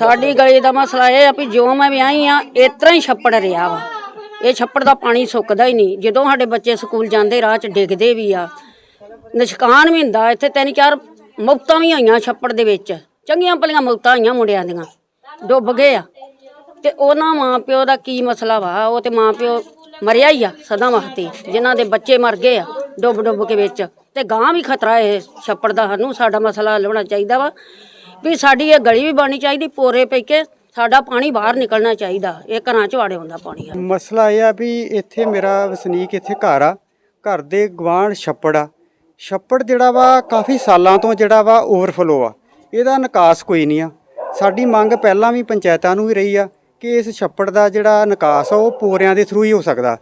ਸਾਡੀ ਗਲੀ ਦਾ ਮਸਲਾ ਇਹ ਆ ਵੀ ਜੋ ਮੈਂ ਵਿਆਹੀ ਆ ਇਤਰਾ ਹੀ ਛੱਪੜ ਰਿਹਾ ਵਾ। ਇਹ ਛੱਪੜ ਦਾ ਪਾਣੀ ਸੁੱਕਦਾ ਹੀ ਨਹੀਂ। ਜਦੋਂ ਸਾਡੇ ਬੱਚੇ ਸਕੂਲ ਜਾਂਦੇ, ਰਾਹ 'ਚ ਡਿੱਗਦੇ ਵੀ ਆ। ਨਿਸ਼ਕਾਨ ਵੀ ਹੁੰਦਾ, ਇੱਥੇ ਤਿੰਨ ਚਾਰ ਮੌਤਾਂ ਵੀ ਹੋਈਆਂ ਛੱਪੜ ਦੇ ਵਿੱਚ। ਚੰਗੀਆਂ ਭਲੀਆਂ ਮੌਤਾਂ ਹੋਈਆਂ ਮੁੰਡਿਆਂ ਦੀਆਂ। ਡੁੱਬ ਗਏ ਆ। ਤੇ ਉਹਨਾਂ ਮਾਂ ਪਿਓ ਦਾ ਕੀ ਮਸਲਾ ਵਾ? ਉਹ ਤੇ ਮਾਂ ਪਿਓ ਮਰਿਆ ਹੀ ਆ ਸਦਾ ਵਾਸਤੇ। ਜਿਨ੍ਹਾਂ ਦੇ ਬੱਚੇ ਮਰ ਗਏ ਆ ਡੁੱਬ ਡੁੱਬ ਕੇ ਵਿੱਚ। ਤੇ ਗਾਂ ਵੀ ਖਤਰਾ ਇਹ ਛੱਪੜ ਦਾ। ਸਾਨੂੰ ਸਾਡਾ ਮਸਲਾ ਹੱਲ ਹੋਣਾ ਚਾਹੀਦਾ ਵਾ। ਵੀ ਸਾਡੀ ਇਹ ਗਲੀ ਵੀ ਬਣਨੀ ਚਾਹੀਦੀ, ਪੋਰੇ ਪੈ ਕੇ ਸਾਡਾ ਪਾਣੀ ਬਾਹਰ ਨਿਕਲਣਾ ਚਾਹੀਦਾ, ਇਹ ਘਰਾਂ ਚ ਵਾੜੇ ਹੁੰਦਾ ਪਾਣੀ ਆ। ਮਸਲਾ ਇਹ ਆ ਵੀ ਇੱਥੇ ਮੇਰਾ ਵਸਨੀਕ ਇੱਥੇ ਘਰ ਆ, ਘਰ ਦੇ ਗਵਾਂਢ ਛੱਪੜ ਆ। ਛੱਪੜ ਜਿਹੜਾ ਵਾ ਕਾਫੀ ਸਾਲਾਂ ਤੋਂ ਜਿਹੜਾ ਵਾ ਓਵਰਫਲੋ ਆ, ਇਹਦਾ ਨਿਕਾਸ ਕੋਈ ਨਹੀਂ ਆ। ਸਾਡੀ ਮੰਗ ਪਹਿਲਾਂ ਵੀ ਪੰਚਾਇਤਾਂ ਨੂੰ ਵੀ ਰਹੀ ਆ ਕਿ ਇਸ ਛੱਪੜ ਦਾ ਜਿਹੜਾ ਨਿਕਾਸ ਆ, ਉਹ ਪੋਰਿਆਂ ਦੇ ਥਰੂ ਹੀ ਹੋ ਸਕਦਾ।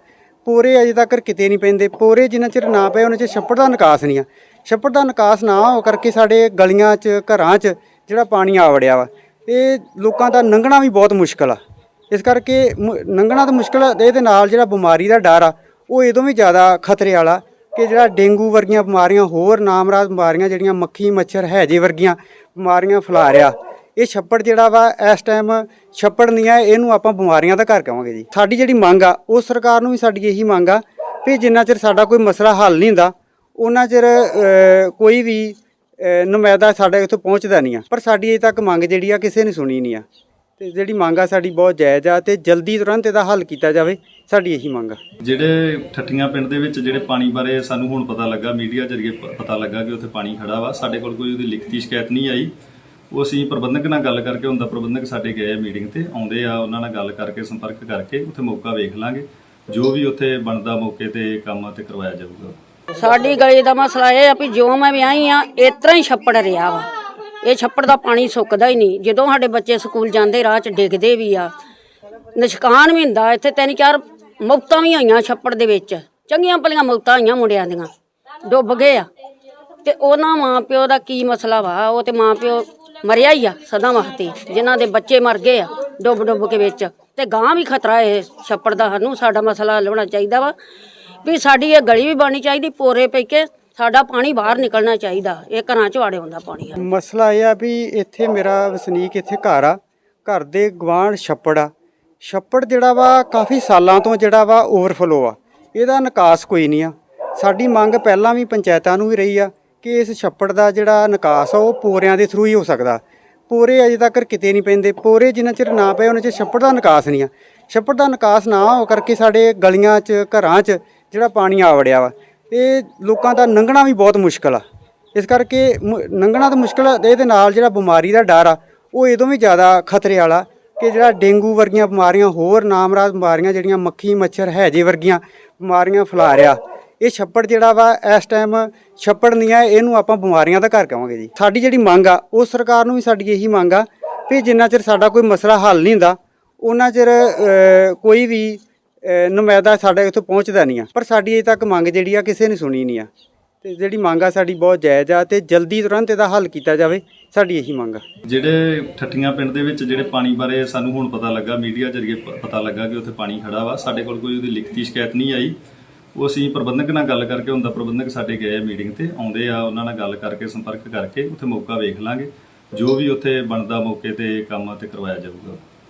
ਪੋਰੇ ਅਜੇ ਤੱਕ ਕਿਤੇ ਨਹੀਂ ਪੈਂਦੇ, ਪੋਰੇ ਜਿੰਨਾ ਚਿਰ ਨਾ ਪਏ, ਉਹਨਾਂ ਚ ਛੱਪੜ ਦਾ ਨਿਕਾਸ ਨਹੀਂ ਆ। ਛੱਪੜ ਦਾ ਨਿਕਾਸ ਨਾ ਹੋ ਕਰਕੇ ਸਾਡੇ ਗਲੀਆਂ 'ਚ, ਘਰਾਂ 'ਚ ਜਿਹੜਾ ਪਾਣੀ ਆ ਵੜਿਆ ਵਾ ਇਹ ਲੋਕਾਂ ਦਾ ਲੰਘਣਾ ਵੀ ਬਹੁਤ ਮੁਸ਼ਕਲ ਆ। ਇਸ ਕਰਕੇ ਮੁ- ਲੰਘਣਾ ਤਾਂ ਮੁਸ਼ਕਲ ਆ ਇਹਦੇ ਨਾਲ ਜਿਹੜਾ ਬਿਮਾਰੀ ਦਾ ਡਰ ਆ, ਉਹ ਇਦੋਂ ਵੀ ਜ਼ਿਆਦਾ ਖਤਰੇ ਵਾਲਾ ਕਿ ਜਿਹੜਾ ਡੇਂਗੂ ਵਰਗੀਆਂ ਬਿਮਾਰੀਆਂ, ਹੋਰ ਨਾਮਰਾਦ ਬਿਮਾਰੀਆਂ ਜਿਹੜੀਆਂ ਮੱਖੀ, ਮੱਛਰ, ਹੈਜੇ ਵਰਗੀਆਂ ਬਿਮਾਰੀਆਂ ਫੈਲਾ ਰਿਹਾ, ਇਹ ਛੱਪੜ ਜਿਹੜਾ ਵਾ, ਇਸ ਟਾਈਮ ਛੱਪੜ ਨਹੀਂ ਆ, ਇਹਨੂੰ ਆਪਾਂ ਬਿਮਾਰੀਆਂ ਦਾ ਘਰ ਕਹਾਂਗੇ ਜੀ। ਸਾਡੀ ਜਿਹੜੀ ਮੰਗ ਆ, ਉਹ ਸਰਕਾਰ ਨੂੰ ਵੀ ਸਾਡੀ ਇਹੀ ਮੰਗ ਆ, ਵੀ ਜਿੰਨਾ ਚਿਰ ਸਾਡਾ ਕੋਈ ਮਸਲਾ ਹੱਲ ਨਹੀਂ ਹੁੰਦਾ, ਉਹਨਾਂ ਚਿਰ ਕੋਈ ਵੀ ਨੁਮਾਇਦਾ ਸਾਡੇ ਇੱਥੇ ਪਹੁੰਚਦਾ ਨਹੀਂ ਆ। ਪਰ ਸਾਡੀ ਅਜੇ ਤੱਕ ਮੰਗ ਜਿਹੜੀ ਆ, ਕਿਸੇ ਨੇ ਸੁਣੀ ਨਹੀਂ ਆ। ਤੇ ਜਿਹੜੀ ਮੰਗ ਆ, ਸਾਡੀ ਬਹੁਤ ਜਾਇਜ਼ ਆ ਤੇ ਜਲਦੀ ਤੁਰੰਤ ਇਹਦਾ ਹੱਲ ਕੀਤਾ ਜਾਵੇ, ਸਾਡੀ ਇਹੀ ਮੰਗ ਆ। ਜਿਹੜੇ ਠੱਠੀਆਂ ਪਿੰਡ ਦੇ ਵਿੱਚ ਜਿਹੜੇ ਪਾਣੀ ਬਾਰੇ ਸਾਨੂੰ ਹੁਣ ਪਤਾ ਲੱਗਾ, ਮੀਡੀਆ ਜਰੀਏ ਪਤਾ ਲੱਗਾ ਕਿ ਉੱਥੇ ਪਾਣੀ ਖੜਾ ਵਾ, ਸਾਡੇ ਕੋਲ ਕੋਈ ਉਹਦੀ ਲਿਖਤੀ ਸ਼ਿਕਾਇਤ ਨਹੀਂ ਆਈ। ਉਹ ਅਸੀਂ ਪ੍ਰਬੰਧਕ ਨਾਲ ਗੱਲ ਕਰਕੇ, ਹੁੰਦਾ ਪ੍ਰਬੰਧਕ ਸਾਡੇ ਗਏ ਮੀਟਿੰਗ ਤੇ, ਆਉਂਦੇ ਆ, ਉਹਨਾਂ ਨਾਲ ਗੱਲ ਕਰਕੇ, ਸੰਪਰਕ ਕਰਕੇ, ਉੱਥੇ ਮੌਕਾ ਵੇਖ ਲਾਂਗੇ। ਜੋ ਵੀ ਉੱਥੇ ਬਣਦਾ ਮੌਕੇ ਤੇ ਕੰਮ ਤੇ ਕਰਵਾਇਆ ਜਾਊਗਾ। ਸਾਡੀ ਗਲੀ ਦਾ ਮਸਲਾ ਇਹ ਆ ਵੀ ਜੋ ਮੈਂ ਵਿਆਹੀ ਆ ਇਤਰਾ ਹੀ ਛੱਪੜ ਰਿਹਾ ਵਾ। ਇਹ ਛੱਪੜ ਦਾ ਪਾਣੀ ਸੁੱਕਦਾ ਹੀ ਨਹੀਂ। ਜਦੋਂ ਸਾਡੇ ਬੱਚੇ ਸਕੂਲ ਜਾਂਦੇ, ਰਾਹ 'ਚ ਡਿੱਗਦੇ ਵੀ ਆ। ਨਿਸ਼ਕਾਨ ਵੀ ਹੁੰਦਾ ਇੱਥੇ, ਤਿੰਨ ਚਾਰ ਮੌਤਾਂ ਵੀ ਹੋਈਆਂ ਛੱਪੜ ਦੇ ਵਿੱਚ। ਚੰਗੀਆਂ ਭਲੀਆਂ ਮੌਤਾਂ ਹੋਈਆਂ ਮੁੰਡਿਆਂ ਦੀਆਂ। ਡੁੱਬ ਗਏ ਆ। ਤੇ ਉਹਨਾਂ ਮਾਂ ਪਿਓ ਦਾ ਕੀ ਮਸਲਾ ਵਾ? ਉਹ ਤੇ ਮਾਂ ਪਿਓ ਮਰਿਆ ਹੀ ਆ ਸਦਾ ਵਾਸਤੇ। ਜਿਨ੍ਹਾਂ ਦੇ ਬੱਚੇ ਮਰ ਗਏ ਆ ਡੁੱਬ ਡੁੱਬ ਕੇ ਵਿੱਚ। ਤੇ ਗਾਂ ਵੀ ਖਤਰਾ ਇਹ ਛੱਪੜ ਦਾ। ਸਾਨੂੰ ਸਾਡਾ ਮਸਲਾ ਹੱਲ ਹੋਣਾ ਚਾਹੀਦਾ ਵਾ। ਵੀ ਸਾਡੀ ਇਹ ਗਲੀ ਵੀ ਬਣਨੀ ਚਾਹੀਦੀ, ਪੋਰੇ ਪੈ ਕੇ ਸਾਡਾ ਪਾਣੀ ਬਾਹਰ ਨਿਕਲਣਾ ਚਾਹੀਦਾ, ਇਹ ਘਰਾਂ ਚ ਵਾੜੇ ਹੁੰਦਾ ਪਾਣੀ ਮਸਲਾ ਇਹ ਆ ਵੀ ਇੱਥੇ ਮੇਰਾ ਵਸਨੀਕ ਇੱਥੇ ਘਰ ਆ, ਘਰ ਦੇ ਗਵਾਂਢ ਛੱਪੜ ਆ। ਛੱਪੜ ਜਿਹੜਾ ਵਾ ਕਾਫੀ ਸਾਲਾਂ ਤੋਂ ਜਿਹੜਾ ਵਾ ਓਵਰਫਲੋ ਆ, ਇਹਦਾ ਨਿਕਾਸ ਕੋਈ ਨਹੀਂ ਆ। ਸਾਡੀ ਮੰਗ ਪਹਿਲਾਂ ਵੀ ਪੰਚਾਇਤਾਂ ਨੂੰ ਵੀ ਰਹੀ ਆ ਕਿ ਇਸ ਛੱਪੜ ਦਾ ਜਿਹੜਾ ਨਿਕਾਸ ਆ, ਉਹ ਪੋਰਿਆਂ ਦੇ ਥਰੂ ਹੀ ਹੋ ਸਕਦਾ। ਪੋਰੇ ਅਜੇ ਤੱਕ ਕਿਤੇ ਨਹੀਂ ਪੈਂਦੇ, ਪੋਰੇ ਜਿੰਨਾ ਚਿਰ ਨਾ ਪਏ, ਉਹਨਾਂ ਚ ਛੱਪੜ ਦਾ ਨਿਕਾਸ ਨਹੀਂ ਆ। ਛੱਪੜ ਦਾ ਨਿਕਾਸ ਨਾ ਹੋ ਕਰਕੇ ਸਾਡੇ ਗਲੀਆਂ 'ਚ, ਘਰਾਂ 'ਚ ਜਿਹੜਾ ਪਾਣੀ ਆ ਵੜਿਆ ਵਾ ਇਹ ਲੋਕਾਂ ਦਾ ਲੰਘਣਾ ਵੀ ਬਹੁਤ ਮੁਸ਼ਕਲ ਆ। ਇਸ ਕਰਕੇ ਮੁ- ਲੰਘਣਾ ਤਾਂ ਮੁਸ਼ਕਲ ਆ, ਤੇ ਇਹਦੇ ਨਾਲ ਜਿਹੜਾ ਬਿਮਾਰੀ ਦਾ ਡਰ ਆ, ਉਹ ਇਦੋਂ ਵੀ ਜ਼ਿਆਦਾ ਖਤਰੇ ਵਾਲਾ ਕਿ ਜਿਹੜਾ ਡੇਂਗੂ ਵਰਗੀਆਂ ਬਿਮਾਰੀਆਂ, ਹੋਰ ਨਾਮਰਾਦ ਬਿਮਾਰੀਆਂ ਜਿਹੜੀਆਂ ਮੱਖੀ, ਮੱਛਰ, ਹੈਜੇ ਵਰਗੀਆਂ ਬਿਮਾਰੀਆਂ ਫੈਲਾ ਰਿਹਾ। ਇਹ ਛੱਪੜ ਜਿਹੜਾ ਵਾ, ਇਸ ਟਾਈਮ ਛੱਪੜ ਨਹੀਂ ਆ ਇਹਨੂੰ ਆਪਾਂ ਬਿਮਾਰੀਆਂ ਦਾ ਘਰ ਕਹਾਂਗੇ ਜੀ। ਸਾਡੀ ਜਿਹੜੀ ਮੰਗ ਆ, ਉਹ ਸਰਕਾਰ ਨੂੰ ਵੀ ਸਾਡੀ ਇਹੀ ਮੰਗ ਆ ਵੀ ਜਿੰਨਾ ਚਿਰ ਸਾਡਾ ਕੋਈ ਮਸਲਾ ਹੱਲ ਨਹੀਂ ਹੁੰਦਾ, ਉਹਨਾਂ ਚਿਰ ਕੋਈ ਵੀ ਨੁਮਾਇਦਾ ਸਾਡੇ ਇੱਥੇ ਪਹੁੰਚਦਾ ਨਹੀਂ ਆ। ਪਰ ਸਾਡੀ ਅਜੇ ਤੱਕ ਮੰਗ ਜਿਹੜੀ ਆ ਕਿਸੇ ਨੇ ਸੁਣੀ ਨਹੀਂ ਆ। ਤੇ ਜਿਹੜੀ ਮੰਗ ਆ ਸਾਡੀ ਬਹੁਤ ਜਾਇਜ਼ ਆ ਤੇ ਜਲਦੀ ਤੁਰੰਤ ਇਹਦਾ ਹੱਲ ਕੀਤਾ ਜਾਵੇ, ਸਾਡੀ ਇਹੀ ਮੰਗ ਆ। ਜਿਹੜੇ ਠੱਠੀਆਂ ਪਿੰਡ ਦੇ ਵਿੱਚ ਜਿਹੜੇ ਪਾਣੀ ਬਾਰੇ ਸਾਨੂੰ ਹੁਣ ਪਤਾ ਲੱਗਾ, ਮੀਡੀਆ ਜਰੀਏ ਪ- ਪਤਾ ਲੱਗਾ ਕਿ ਉੱਥੇ ਪਾਣੀ ਖੜਾ ਵਾ, ਸਾਡੇ ਕੋਲ ਕੋਈ ਉਹਦੀ ਲਿਖਤੀ ਸ਼ਿਕਾਇਤ ਨਹੀਂ ਆਈ। ਉਹ ਅਸੀਂ ਪ੍ਰਬੰਧਕ ਨਾਲ ਗੱਲ ਕਰਕੇ ਹੁੰਦਾ ਪ੍ਰਬੰਧਕ ਸਾਡੇ ਗਏ ਆ ਮੀਟਿੰਗ ਤੇ, ਆਉਂਦੇ ਆ, ਉਹਨਾਂ ਨਾਲ ਗੱਲ ਕਰਕੇ, ਸੰਪਰਕ ਕਰਕੇ ਉੱਥੇ ਮੌਕਾ ਵੇਖ ਲਾਂਗੇ। ਜੋ ਵੀ ਉੱਥੇ ਬਣਦਾ ਮੌਕੇ ਤੇ ਕੰਮ ਤੇ ਕਰਵਾਇਆ ਜਾਊਗਾ।